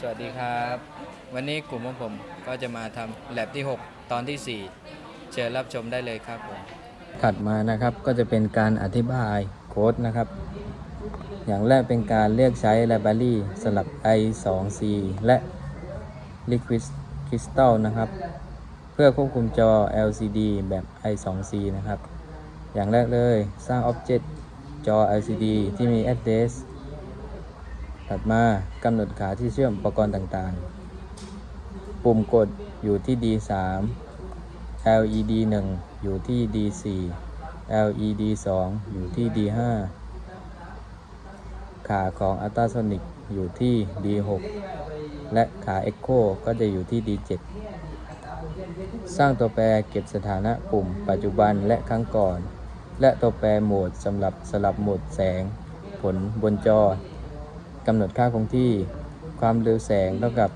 สวัสดีครับ วันนี้กลุ่มของผมก็จะมาทำแลบที่ 6 ตอนที่ 4 เชิญรับชมได้เลยครับผมถัดมานะครับก็จะเป็นการอธิบายโค้ดนะครับ อย่างแรกเป็นการเรียกใช้ library สลับ i2c และ liquid crystal นะครับ เพื่อควบคุมจอ LCD แบบ i2c นะครับ อย่างแรกเลยสร้าง Object จอ LCD ที่มี address ถัดมากำหนดขาที่เชื่อมอุปกรณ์ต่างๆ ปุ่มกดอยู่ที่ D3 LED 1 อยู่ที่ D4 LED 2 อยู่ที่ D5 ขาของ Ultrasonic อยู่ที่ D6 และขา Echo ก็จะอยู่ที่ D7 สร้างตัวแปรเก็บสถานะปุ่มปัจจุบันและครั้งก่อน และตัวแปรโหมดสำหรับสลับโหมดแสง ผลบนจอ กำหนดค่าคงที่ความเร็วแสงเท่ากับ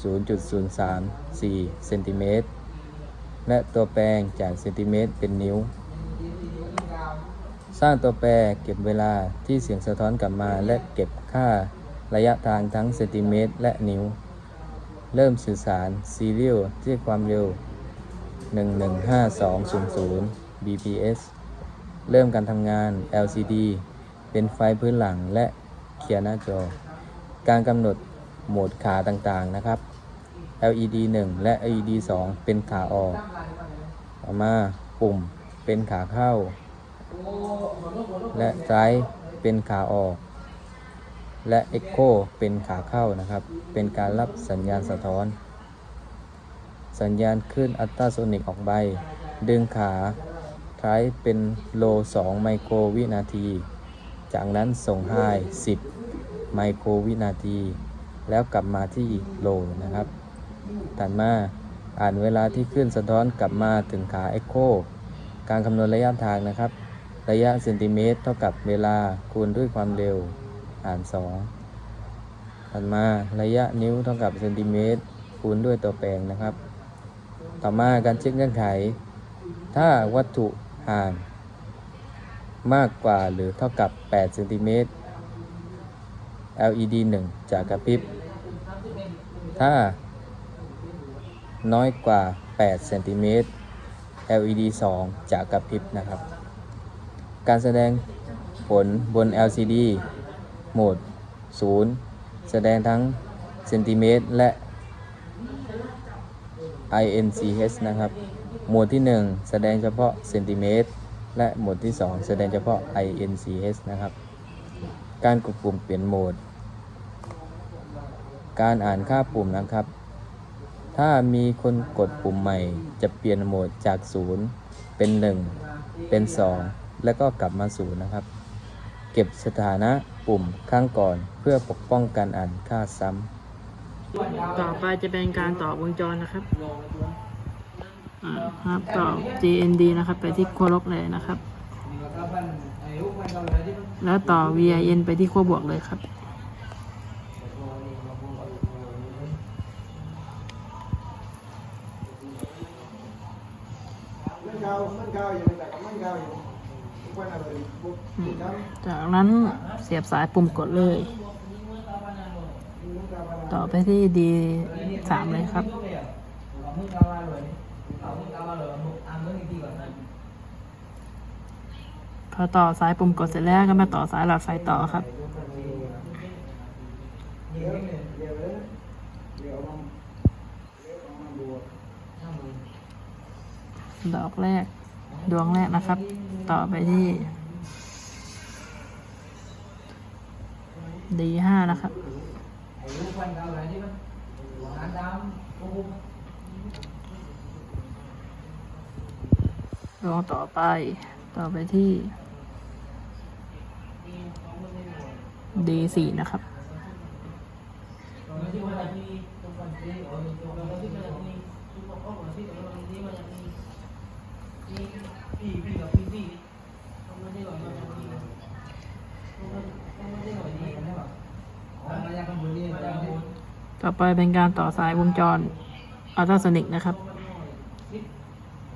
0.034 เซนติเมตร และตัวแปรจากเซนติเมตรเป็นนิ้ว สร้างตัวแปรเก็บเวลาที่เสียงสะท้อนกลับมา และเก็บค่าระยะทางทั้งเซนติเมตร และนิ้ว เริ่มสื่อสารซีเรียลที่ความเร็ว 115200 bps เริ่มการทำงาน LCD เป็นไฟพื้นหลังและ เคลียร์หน้าจอ การกำหนดโหมดขาต่างๆนะครับ LED 1 และ LED 2 เป็นขาออกต่อมาปุ่มเป็นขาเข้า และไ i ร์เป็นขาออก และ Echo เป็นขาเข้านะครับ เป็นการรับสัญญาณสะท้อน สัญญาณขึ้นอัลตราโซนิกออกไปดึงขาไ i ร์เป็นโล 2 ไมโครวินาที จากนั้นส่งไฮ10 ไมโครวินาที แล้วกลับมาที่โลนะครับ ถัดมาอ่านเวลาที่ขึ้นสะท้อนกลับมาถึงขา Echo การคำนวณระยะทางนะครับ ระยะเซนติเมตร เท่ากับเวลาคูณด้วยความเร็ว อ่าน 2 ถัดมาระยะนิ้วเท่ากับเซนติเมตร คูณด้วยตัวแปรนะครับ ต่อมาการเช็คเงื่อนไข ถ้าวัตถุห่าง มากกว่าหรือเท่ากับ8เซนติเมตร LED 1จะกกระพริบ ถ้า น้อยกว่า8เซนติเมตร LED 2จะกกระพริบนะครับ การแสดงผลบน LCD โหมด 0 แสดงทั้งเซนติเมตรและ INCH นะครับโหมดที่ 1 แสดงเฉพาะเซนติเมตร และโหมดที่ 2 แสดงเฉพาะ INCH นะครับ การกดปุ่มเปลี่ยนโหมด การอ่านค่าปุ่มนะครับ ถ้ามีคนกดปุ่มใหม่ จะเปลี่ยนโหมดจาก 0 เป็น 1 เป็น 2 แล้วก็กลับมา 0 นะครับ เก็บสถานะปุ่มข้างก่อนเพื่อปกป้องการอ่านค่าซ้ำต่อไปจะเป็นการต่อวงจรนะครับ อ่าครับต่อ GND นะครับ ไปที่ขั้วลบเลยนะครับ แล้วต่อ VIN ไปที่ขั้วบวกเลยครับจากนั้นเสียบสายปุ่มกดเลย ต่อไปที่ D3 เลยครับ พอต่อสายปุ่มกดเสร็จแล้วก็มาต่อสายหลอดไฟต่อครับเดี๋ยวเดี๋ยวเลยเดี๋ยวมันเดี๋ยวมันบวกดอกแรก ดวงแรกนะครับ ต่อไปที่ D5 นะครับ ดวงต่อไป ต่อไปที่ D4 นะครับ ต่อไปเป็นการต่อสายวงจรอัลตราโซนิกนะครับ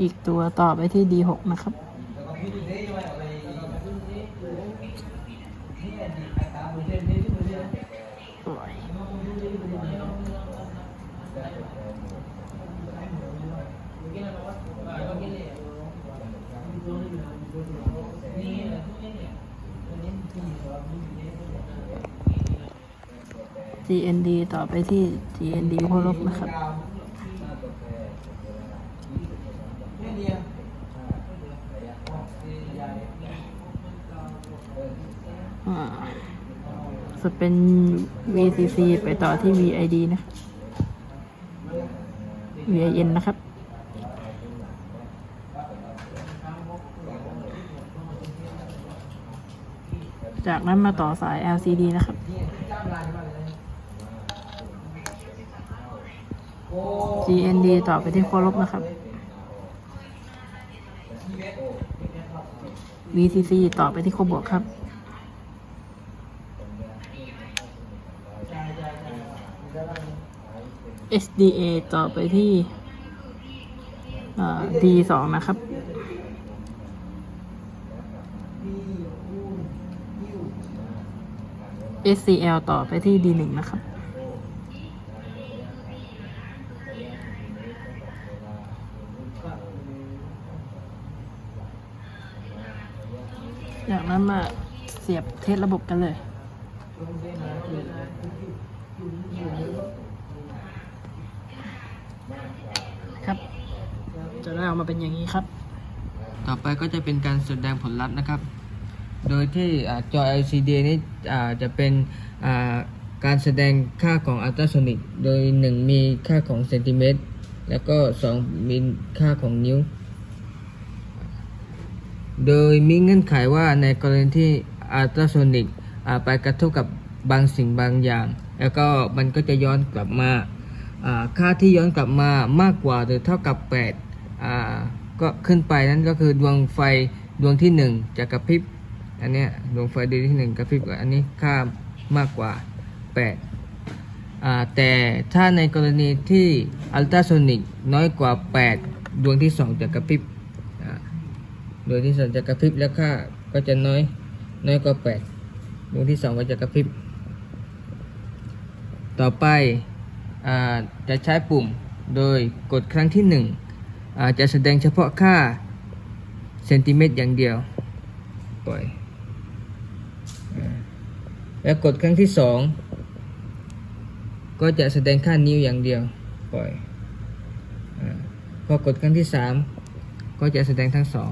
อีกตัวต่อไปที่ D6 นะครับสวย GND ต่อไปที่ GND โคลบนะครับ อ่าจะเป็น VCC ไปต่อที่ VID นะ VIN นะครับ จากนั้นมาต่อสาย LCD นะครับ GND ต่อไปที่โคลบนะครับ VCC ต่อไปที่โคบวกครับ SDA ต่อไปที่ D2 นะครับ SCL ต่อไปที่ D1 นะครับ จากนั้นมาเสียบเทสระบบกันเลย ครับ จะได้ออกมาเป็นอย่างนี้ครับ ต่อไปก็จะเป็นการแสดงผลลัพธ์นะครับ โดยที่จอ LCD นี้จะเป็นการแสดงค่าของอัลตราโซนิก โดย 1 มีค่าของเซนติเมตร แล้วก็ 2 มีค่าของนิ้ว โดยมีเงื่อนไขว่าในกรณีที่อัลตราโซนิกไปกระทบกับบางสิ่งบางอย่าง แล้วก็มันก็จะย้อนกลับมาค่าที่ย้อนกลับมามากกว่าหรือเท่ากับ8ก็ขึ้นไปนั่นก็คือดวงไฟดวงที่ 1 จะกระพริบอันนี้ดวงไฟดวงที่ 1กระพริบอันนี้ค่ามากกว่า8แต่ถ้าในกรณีที่อัลตราโซนิกน้อยกว่า 8 ดวงที่ 2 จะกระพริบ ดวงที่สองจะกระพริบแล้วค่าก็จะน้อยน้อยกว่าแปดวงที่สองก็จะกระพริบ ต่อไปอจะใช้ปุ่มโดยกดครั้งที่หนึ่งจะแสดงเฉพาะค่าเซนติเมตรอย่างเดียว ปล่อย แล้วกดครั้งที่สองก็จะแสดงค่านิ้วอย่างเดียว ปล่อยอพอกดครั้งที่สามก็จะแสดงทั้งสอง